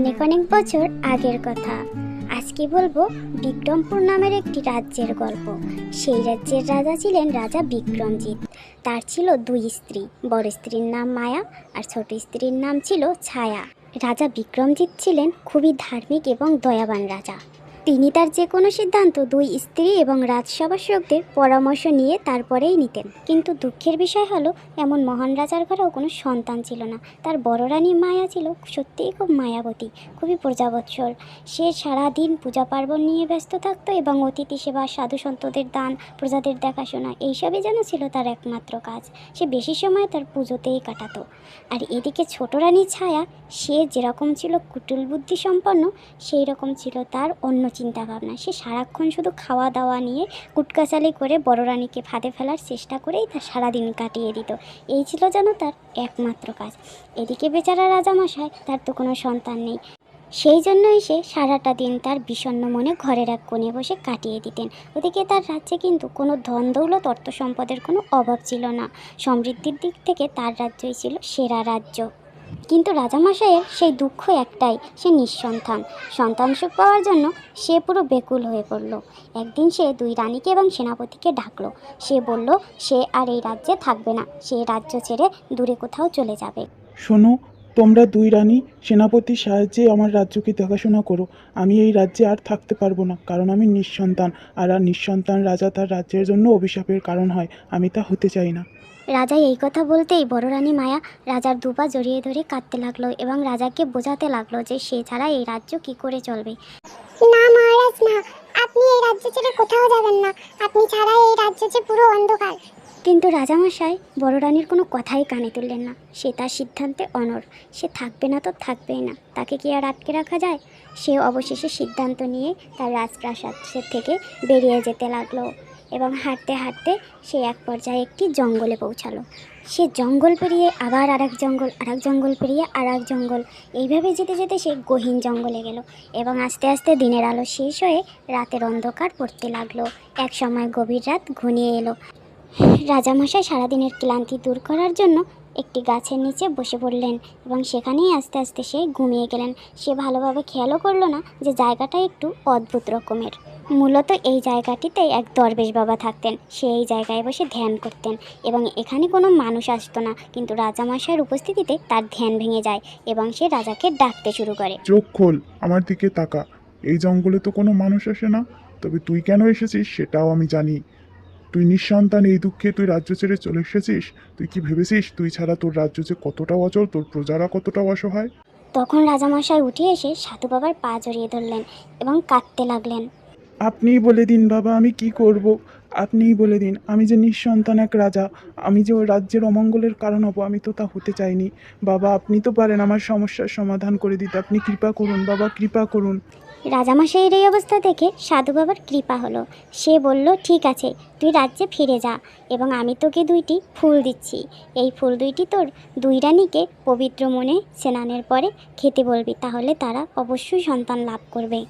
অনেক অনেক বছর আগের কথা। আজকে বলব বিক্রমপুর নামের একটি রাজ্যের গল্প। সেই রাজ্যের রাজা ছিলেন রাজা বিক্রমজিৎ। তার ছিল দুই স্ত্রী, বড় স্ত্রীর নাম মায়া আর ছোট স্ত্রীর নাম ছিল ছায়া। রাজা বিক্রমজিৎ ছিলেন খুবই ধার্মিক এবং দয়াবান রাজা। তিনি তার যে কোনো সিদ্ধান্ত দুই স্ত্রী এবং রাজসভাসকদের পরামর্শ নিয়ে তারপরেই নিতেন। কিন্তু দুঃখের বিষয় হলো, এমন মহান রাজার ঘরেও কোনো সন্তান ছিল না। তার বড় রানী মায়া ছিল সত্যিই খুব মায়াবতী, খুবই প্রজাবৎসল সে সারাদিন পূজা পার্বণ নিয়ে ব্যস্ত থাকতো এবং অতিথি সেবা, সাধু সন্তদের দান, প্রজাদের দেখাশোনা, এইসবই যেন ছিল তার একমাত্র কাজ। সে বেশি সময় তার পুজোতেই কাটাতো। আর এদিকে ছোট রানী ছায়া, সে যেরকম ছিল কুটুল বুদ্ধি সম্পন্ন সেই রকম ছিল তার অন্য চিন্তা ভাবনা সে সারাক্ষণ শুধু খাওয়া দাওয়া নিয়ে কুটকাচালি করে বড় রানীকে ফাঁদে ফেলার চেষ্টা করেই তার সারাদিন কাটিয়ে দিত। এই ছিল যেন তার একমাত্র কাজ। এদিকে বেচারা রাজামশাই, তার তো কোনো সন্তান নেই। সেই জন্যই সে সারাটা দিন তার বিষণ্ণ মনে ঘরের এক কোণে বসে কাটিয়ে দিতেন। ওদিকে তার রাজ্যে কিন্তু কোনো ধন দৌলত অর্থ সম্পদের কোনো অভাব ছিল না। সমৃদ্ধির দিক থেকে তার রাজ্যই ছিল সেরা রাজ্য। কিন্তু রাজামশাইয়ের সেই দুঃখ একটাই, সে নিঃসন্তান। সন্তান সুখ পাওয়ার জন্য সে পুরো বেকুল হয়ে পড়ল। একদিন সে দুই রানীকে এবং সেনাপতিকে ডাকল। সে বলল, সে আর এই রাজ্যে থাকবে না। সে রাজ্য ছেড়ে দূরে কোথাও চলে যাবে। শোনো তোমরা দুই রানী সেনাপতির সাহায্যে আমার রাজ্যকে দেখাশোনা করো। আমি এই রাজ্যে আর থাকতে পারব না কারণ আমি নিঃসন্তান আর আর নিঃসন্তান রাজা তার রাজ্যের জন্য অভিশাপের কারণ হয়। আমি তা হতে চাই না। রাজা এই কথা বলতেই বড় রানী মায়া রাজার দুপা জড়িয়ে ধরে কাঁদতে লাগল এবং রাজাকে বোঝাতে লাগল যে সে ছাড়া এই রাজ্য কি করে চলবে। না মহারাজ না। আপনি এই রাজ্য ছেড়ে কোথাও যাবেন না। আপনি ছাড়া এই রাজ্য যে পুরো অন্ধকার। কিন্তু রাজামশাই বড় রানীর কোনো কথাই কানে তুললেন না। সে তার সিদ্ধান্তে অনর সে থাকবে না তো থাকবেই না। তাকে কি আর আটকে রাখা যায়? সে অবশেষে সিদ্ধান্ত নিয়ে তার রাজপ্রাসাদ থেকে বেরিয়ে যেতে লাগল এবং হাঁটতে হাঁটতে সে এক পর্যায়ে একটি জঙ্গলে পৌঁছালো। সে জঙ্গল পেরিয়ে আবার আর এক জঙ্গল আর এক জঙ্গল পেরিয়ে আর এক জঙ্গল। এইভাবে যেতে যেতে সে গহীন জঙ্গলে গেল এবং আস্তে আস্তে দিনের আলো শেষ হয়ে রাতের অন্ধকার পড়তে লাগল। এক সময় গভীর রাত ঘনিয়ে এলো। রাজামশাই সারাদিনের ক্লান্তি দূর করার জন্য একটি গাছের নিচে বসে পড়লেন এবং সেখানেই আস্তে আস্তে সে ঘুমিয়ে গেলেন। সে ভালোভাবে খেয়ালও করল না যে জায়গাটা একটু অদ্ভুত রকমের। মূলত এই জায়গাটিতে এক দরবেশ বাবা থাকতেন। সে এই জায়গায় বসে ধ্যান করতেন এবং এখানে কোনো মানুষ আসতো না, কিন্তু রাজামশাইয়ের উপস্থিতিতে তার ধ্যান ভেঙে যায় এবং সে রাজাকে ডাকতে শুরু করে। চোখ খোল, আমার দিকে তাকা। এই জঙ্গলে তো কোনো মানুষ আসে না। তবে তুই কেন এসেছিস সেটাও আমি জানি। তুই নিঃসন্তান এই দুঃখে তুই রাজ্য ছেড়ে চলে এসেছিস? তুই কি ভেবেছিস তুই ছাড়া তোর রাজ্য যে কতটা অচল তোর প্রজারা কতটা অসহায়? তখন রাজামশাই উঠে এসে সাধু বাবার পা জড়িয়ে ধরলেন এবং কাঁদতে লাগলেন। আপনিই বলে দিন বাবা আমি কি করব? আপনিই বলে দিন আমি যে নিঃসন্তান এক রাজা আমি যে ওই রাজ্যের অমঙ্গলের কারণ হব আমি তো তা হতে চাইনি। বাবা আপনি তো পারেন আমার সমস্যার সমাধান করে দিতে আপনি কৃপা করুন বাবা কৃপা করুন। রাজামশাইয়ের এই অবস্থা দেখে সাধু বাবার কৃপা হলো। সে বলল, ঠিক আছে, তুই রাজ্যে ফিরে যা এবং আমি তোকে দুইটি ফুল দিচ্ছি। এই ফুল দুইটি তোর দুই রানীকে পবিত্র মনে স্নানের পরে খেতে বলবি, তাহলে তারা অবশ্যই সন্তান লাভ করবে।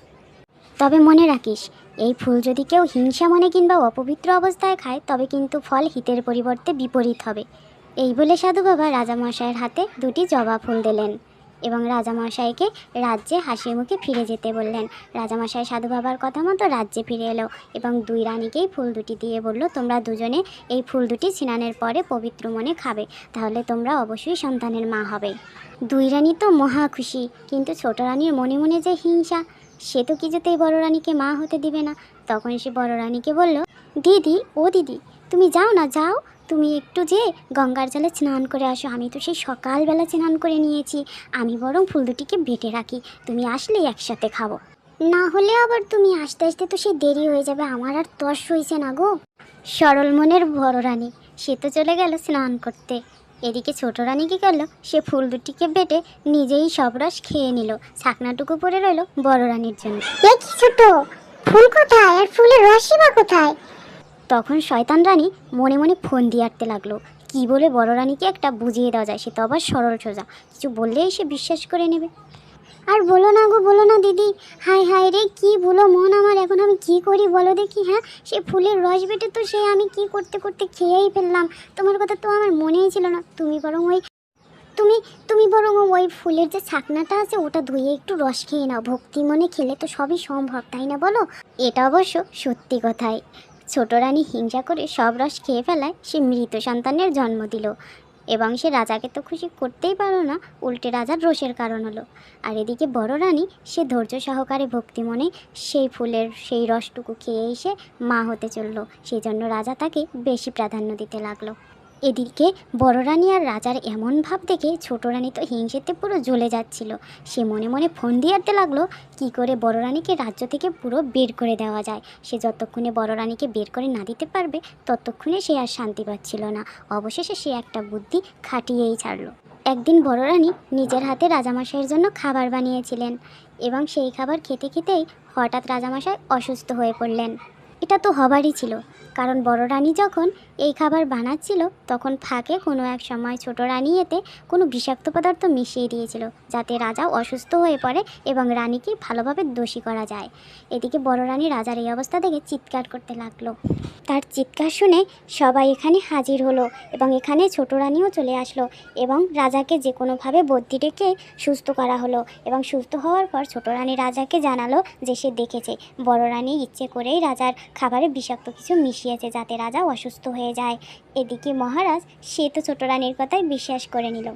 তবে মনে রাখিস, এই ফুল যদি কেউ হিংসা মনে কিংবা অপবিত্র অবস্থায় খায়, তবে কিন্তু ফল হিতের পরিবর্তে বিপরীত হবে। এই বলে সাধু বাবা রাজামশাইয়ের হাতে দুটি জবা ফুল দিলেন। এবং রাজামশাইকে রাজ্যে হাসি মুখে ফিরে যেতে বললেন। রাজামশাই সাধু বাবার কথা মতো রাজ্যে ফিরে এলো এবং দুই রানীকেই ফুল দুটি দিয়ে বলল, তোমরা দুজনে এই ফুল দুটি স্নানের পরে পবিত্র মনে খাবে, তাহলে তোমরা অবশ্যই সন্তানের মা হবে। দুই রানী তো মহা খুশি, কিন্তু ছোট রানীর মনে মনে যে হিংসা, সে তো কিছুতেই বড় রানীকে মা হতে দিবে না। তখন সে বড় রানীকে বলল, দিদি, ও দিদি, তুমি যাও না, যাও তুমি একটু যে গঙ্গার জলে স্নান করে আসো। আমি তো সেই সকালবেলা স্নান করে নিয়েছি। আমি বরং ফুল দুটিকে বেটে রাখি। তুমি আসলেই একসাথে খাব। না হলে আবার তুমি আসতে আসতে তো সে দেরি হয়ে যাবে। আমার আর তর্স হয়েছে না গো। সরল মনের বড় রানী, সে তো চলে গেল স্নান করতে। এদিকে ছোট রানী কী করল? সে ফুল দুটিকে বেটে নিজেই সব রস খেয়ে নিল। ছাকনাটুকু পড়ে রইল বড় রানীর জন্য। ছোট? ফুল কোথায়? আর ফুলের রসই বা কোথায়? তখন শয়তান রানী মনে মনে ফোন দিয়ে আটতে লাগল। কি বলে বড় রানীকে একটা বুঝিয়ে দেওয়া যায়, সে তো আবার সরল সোজা। কিছু বললেই সে বিশ্বাস করে নেবে। আর বলো না গো, বলো না দিদি হাই হাই রে, কি বলো মন আমার, এখন আমি কি করি বলো দেখি হ্যাঁ? সে ফুলের রস বেটে তো সে আমি কি করতে করতে খেয়েই ফেললাম। তোমার কথা তো আমার মনেই ছিল না। তুমি বরং ওই, তুমি তুমি বরং ওই ফুলের যে ছাকনাটা আছে, ওটা ধুয়ে একটু রস খেয়ে নাও। ভক্তি মনে খেলে তো সবই সম্ভব, তাই না বলো? এটা অবশ্য সত্যি কথাই। ছোট রানী হিংসা করে সব রস খেয়ে ফেলায় সে মৃত সন্তানের জন্ম দিল। এবং সে রাজাকে তো খুশি করতেই পারো না, উল্টে রাজার রোষের কারণ হলো। আর এদিকে বড় রানী, সে ধৈর্য সহকারে ভক্তি মনে সেই ফুলের, সেই রসটুকু খেয়ে এসে মা হতে চলল। সেই জন্য রাজা তাকে বেশি প্রাধান্য দিতে লাগল। এদিকে বড় রানী আর রাজার এমন ভাব দেখে ছোট রানী তো হিংসেতে পুরো জ্বলে যাচ্ছিল। সে মনে মনে ফোন দিয়ে আনতে লাগল, কি করে বড় রানীকে রাজ্য থেকে পুরো বের করে দেওয়া যায়? সে যতক্ষণে বড় রানীকে বের করে না দিতে পারবে, ততক্ষণে সে আর শান্তি পাচ্ছিল না। অবশেষে সে একটা বুদ্ধি খাটিয়েই ছাড়লো। একদিন বড় রানী নিজের হাতে রাজামশাইয়ের জন্য খাবার বানিয়েছিলেন এবং সেই খাবার খেতে খেতেই হঠাৎ রাজামশাই অসুস্থ হয়ে পড়লেন। এটা তো হবারই ছিল, কারণ বড় রানী যখন এই খাবার বানাচ্ছিল তখন ফাঁকে কোনো এক সময় ছোট রানী এতে কোনো বিষাক্ত পদার্থ মিশিয়ে দিয়েছিল, যাতে রাজা অসুস্থ হয়ে পড়ে এবং রানীকে ভালোভাবে দোষী করা যায়। এদিকে বড় রানী রাজার এই অবস্থা দেখে চিৎকার করতে লাগল। তার চিৎকার শুনে সবাই এখানে হাজির হলো এবং এখানে ছোট রানীও চলে আসলো এবং রাজাকে যে কোনোভাবে বদ্যি ডেকে সুস্থ করা হলো এবং সুস্থ হওয়ার পর ছোট রানী রাজাকে জানালো যে সে দেখেছে। বড় রানী ইচ্ছে করেই রাজার খাবারে বিষাক্ত কিছু মিশিয়েছে যাতে রাজা অসুস্থ হয়ে যায়। এদিকে মহারাজ সে তো ছোট রানীর কথাই বিশ্বাস করে নিল।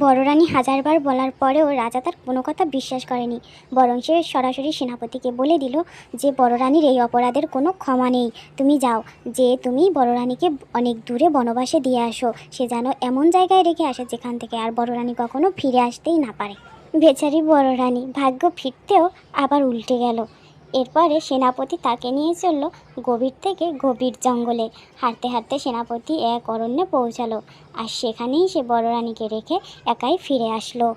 বড় রানী হাজারবার বলার পরেও রাজা তার কোনো কথা বিশ্বাস করেনি। বরং সে সরাসরি সেনাপতিকে বলে দিল যে, বড় রানীর এই অপরাধের কোনো ক্ষমা নেই। তুমি যাও, যে তুমি বড় রানীকে অনেক দূরে বনবাসে দিয়ে আসো। সে যেন এমন জায়গায় রেখে আসে যেখান থেকে আর বড় রানী কখনো ফিরে আসতেই না পারে। বেচারি বড় রানী ভাগ্য ফিরতেও আবার উল্টে গেল। এরপরে সেনাপতি তাকে নিয়ে চলল গভীর থেকে গভীর জঙ্গলে। হাঁটতে হাঁটতে সেনাপতি এক অরণ্যে পৌঁছালো আর সেখানেই সে বড় রানীকে রেখে একাই ফিরে আসলো।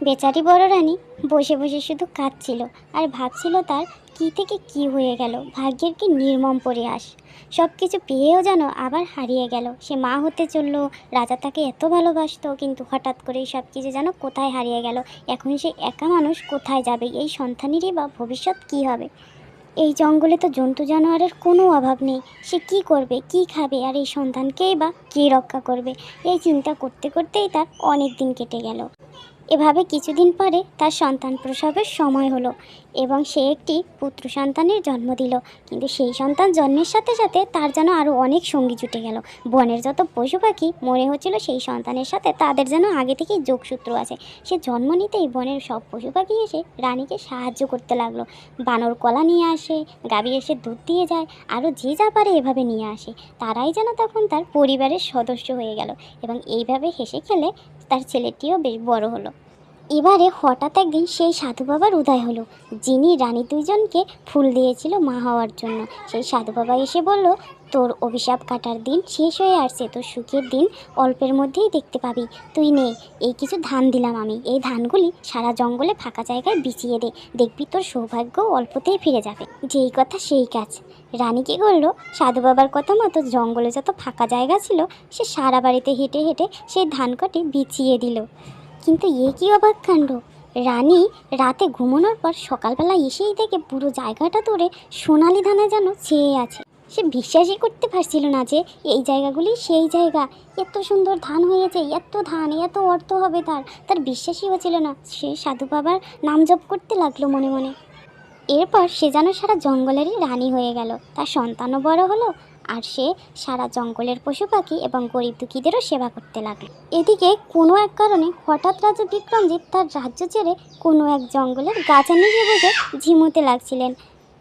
বেচারি বড় রানী বসে বসে শুধু কাঁদছিল আর ভাবছিল তার কী থেকে কি হয়ে গেল? ভাগ্যের কি নির্মম পরিহাস? সব কিছু পেয়েও যেন আবার হারিয়ে গেল। সে মা হতে চলল, রাজা তাকে এত ভালোবাসতো, কিন্তু হঠাৎ করেই সব কিছু যেন কোথায় হারিয়ে গেল? এখন সে একা মানুষ কোথায় যাবে? এই সন্তানেরই বা ভবিষ্যৎ কি হবে? এই জঙ্গলে তো জন্তু জানোয়ারের কোনো অভাব নেই। সে কি করবে? কি খাবে? আর এই সন্তানকেই বা কে রক্ষা করবে? এই চিন্তা করতে করতেই তার অনেক দিন কেটে গেল। এভাবে কিছুদিন পরে তার সন্তান প্রসবের সময় হলো। এবং সে একটি পুত্র সন্তানের জন্ম দিল। কিন্তু সেই সন্তান জন্মের সাথে সাথে তার যেন আরও অনেক সঙ্গী জুটে গেল। বনের যত পশু পাখি মনে হচ্ছিল, সেই সন্তানের সাথে তাদের যেন আগে থেকেই যোগসূত্র আছে। সে জন্ম নিতেই বনের সব পশু পাখি এসে রানীকে সাহায্য করতে লাগল। বানর কলা নিয়ে আসে, গাবি এসে দুধ দিয়ে যায় আরও যে যা পারে এভাবে নিয়ে আসে। তারাই যেন তখন তার পরিবারের সদস্য হয়ে গেল এবং এইভাবে হেসে খেলে তার ছেলেটিও বেশ বড় হলো। এবারে হঠাৎ একদিন সেই সাধু বাবার উদয় হলো। যিনি রানী দুইজনকে ফুল দিয়েছিল মা হওয়ার জন্য। সেই সাধু বাবা এসে বলল, তোর অভিশাপ কাটার দিন শেষ হয়ে আসছে, তোর সুখের দিন অল্পের মধ্যেই দেখতে পাবি। তুই নে, এই কিছু ধান দিলাম আমি। এই ধানগুলি সারা জঙ্গলে ফাঁকা জায়গায় বিছিয়ে দে। দেখবি তোর সৌভাগ্য অল্পতেই ফিরে যাবে। যেই কথা সেই কাজ। রানী কী করল সাধু বাবার কথা মতো জঙ্গলে যত ফাঁকা জায়গা ছিল, সে সারা বাড়িতে হেঁটে হেঁটে সেই ধান কটি বিছিয়ে দিল। কিন্তু এ কী অবাক কাণ্ড? রানী রাতে ঘুমানোর পর সকালবেলা এসেই দেখে পুরো জায়গাটা ধরে সোনালি ধানে যেন ছেয়ে আছে। সে বিশ্বাসই করতে পারছিল না যে এই জায়গাগুলি সেই জায়গা। এত সুন্দর ধান হয়েছে, এত ধান, এত অর্থ হবে তার। তার বিশ্বাসই হচ্ছিল না। সে সাধু বাবার নাম জপ করতে লাগল মনে মনে। এরপর সে যেন সারা জঙ্গলেরই রানী হয়ে গেল। তার সন্তানও বড় হলো আর সে সারা জঙ্গলের পশু পাখি এবং গরিব দুঃখীদেরও সেবা করতে লাগল। এদিকে কোনো এক কারণে হঠাৎ রাজা বিক্রমজিৎ তার রাজ্য ছেড়ে কোনো এক জঙ্গলের গাছা নিজে বসে ঝিমুতে লাগছিলেন।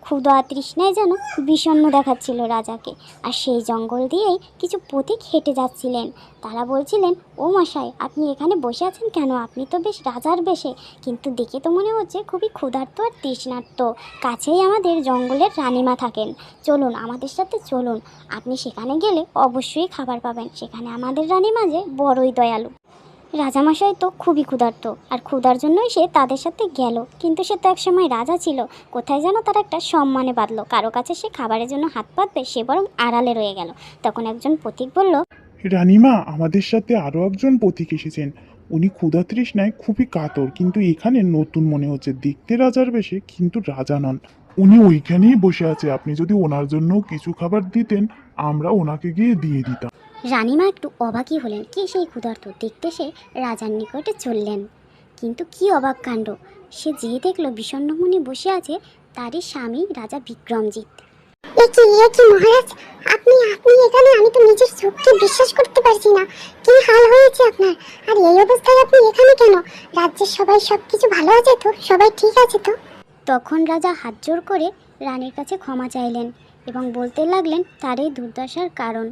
ক্ষুধা তৃষ্ণায় যেন বিষণ্ণ দেখাচ্ছিল রাজাকে। আর সেই জঙ্গল দিয়েই কিছু পথিক হেঁটে যাচ্ছিলেন। তারা বলছিলেন, ও মশাই, আপনি এখানে বসে আছেন কেন? আপনি তো বেশ রাজার বেশে। কিন্তু দেখে তো মনে হচ্ছে খুবই ক্ষুধার্ত আর তৃষ্ণার্ত। কাছেই আমাদের জঙ্গলের রানীমা থাকেন। চলুন, আমাদের সাথে চলুন। আপনি সেখানে গেলে অবশ্যই খাবার পাবেন। সেখানে আমাদের রানীমা যে বড়ই দয়ালু। রাজামশাই তো খুবই ক্ষুধার্ত, আর ক্ষুধার জন্যই সে তাদের সাথে গেল। কিন্তু সে তো একসময় রাজা ছিল। কোথায় যেন তার একটা সম্মানে বাঁধলো। কারও কাছে সে খাবারের জন্য হাত পাতবে সে বরং আড়ালে রয়ে গেল। তখন একজন পথিক বলল রানীমা, আমাদের সাথে আরও একজন পথিক এসেছেন। উনি ক্ষুধা তৃষ্ণায় খুবই কাতর, কিন্তু এখানে নতুন মনে হচ্ছে। দেখতে রাজার বেশে, কিন্তু রাজা নন। উনি ওইখানেই বসে আছে। আপনি যদি ওনার জন্য কিছু খাবার দিতেন, আমরা ওনাকে গিয়ে দিয়ে দিতাম। রানীমা একটু অবাকই হলেন কে সেই ক্ষুধার্ত দেখতে সে রাজার নিকটে চললেন। কিন্তু কি অবাক কাণ্ড সে যেয়ে দেখল বিষণ্ণমণি বসে আছে তারই স্বামী রাজা বিক্রমজিৎ। মহারাজ আপনি আপনি এখানে আমি তো নিজের চোখকে বিশ্বাস করতে পারছি না। কি হাল হয়েছে আপনার? আর এই অবস্থায় আপনি এখানে কেন? রাজ্যের সবাই সবকিছু ভালো আছে তো? সবাই ঠিক আছে তো? তখন রাজা হাত জোর করে রানীর কাছে ক্ষমা চাইলেন এবং বলতে লাগলেন তার এই দুর্দশার কারণ।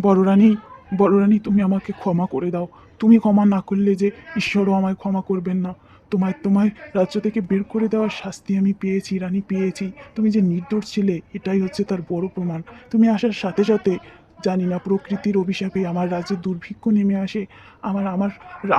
বড় রানী বড় রানী, তুমি আমাকে ক্ষমা করে দাও। তুমি ক্ষমা না করলে যে ঈশ্বরও আমায় ক্ষমা করবেন না। তোমায় তোমায় রাজ্য থেকে বের করে দেওয়ার শাস্তি আমি পেয়েছি, রানী পেয়েছি। তুমি যে নির্দোষ ছিলে, এটাই হচ্ছে তার বড় প্রমাণ। তুমি আসার সাথে সাথে জানি না, প্রকৃতির অভিশাপে আমার রাজ্যে দুর্ভিক্ষ নেমে আসে, আমার আমার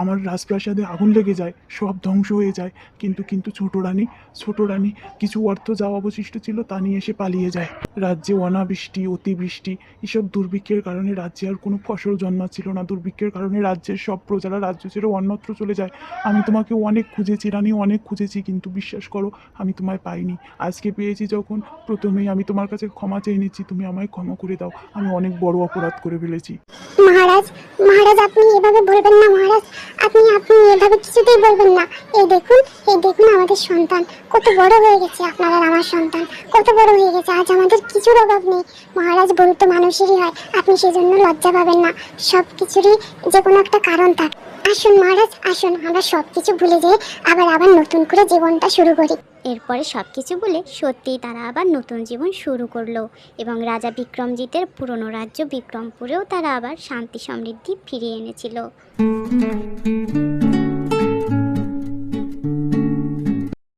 আমার রাজপ্রাসাদে আগুন লেগে যায়, সব ধ্বংস হয়ে যায়। কিন্তু কিন্তু ছোট রানী ছোট রানী, কিছু অর্থ যা অবশিষ্ট ছিল তা নিয়ে এসে পালিয়ে যায়। রাজ্যে অনাবৃষ্টি, অতিবৃষ্টি, এসব দুর্ভিক্ষের কারণে রাজ্যে আর কোনো ফসল জন্মাচ্ছিল না। দুর্ভিক্ষের কারণে রাজ্যের সব প্রজারা রাজ্য ছেড়ে অন্যত্র চলে যায়। আমি তোমাকে অনেক খুঁজেছি রানী, অনেক খুঁজেছি, কিন্তু বিশ্বাস করো, আমি তোমায় পাইনি। আজকে পেয়েছি যখন প্রথমেই আমি তোমার কাছে ক্ষমা চেয়ে নিচ্ছি, তুমি আমায় ক্ষমা করে দাও। আমি অনেক বড় অপরাধ করে ফেলেছি। মহারাজ মহারাজ, আপনি এভাবে বলবেন না, মহারাজ। আপনি আপনি এভাবে কিছুতেই বলবেন না। এই দেখুন এই দেখুন আমাদের সন্তান। কত বড় হয়ে গেছে আপনার আমার সন্তান। কত বড় হয়ে গেছে। আজ আমাদের কিছুর অভাব নেই। মহারাজ ভুল তো মানুষেরই হয়। আপনি সেজন্য লজ্জা পাবেন না। সব কিছুরই যে কোনো একটা কারণ থাকে। আসুন মহারাজ, আসুন। আমরা সব কিছু ভুলে যেয়ে আবার আবার নতুন করে জীবনটা শুরু করি। এরপরে সব কিছু বলে সত্যিই তারা আবার নতুন জীবন শুরু করল এবং রাজা বিক্রমজিতের পুরনো রাজ্য বিক্রমপুরেও তারা আবার শান্তি সমৃদ্ধি ফিরিয়ে এনেছিল।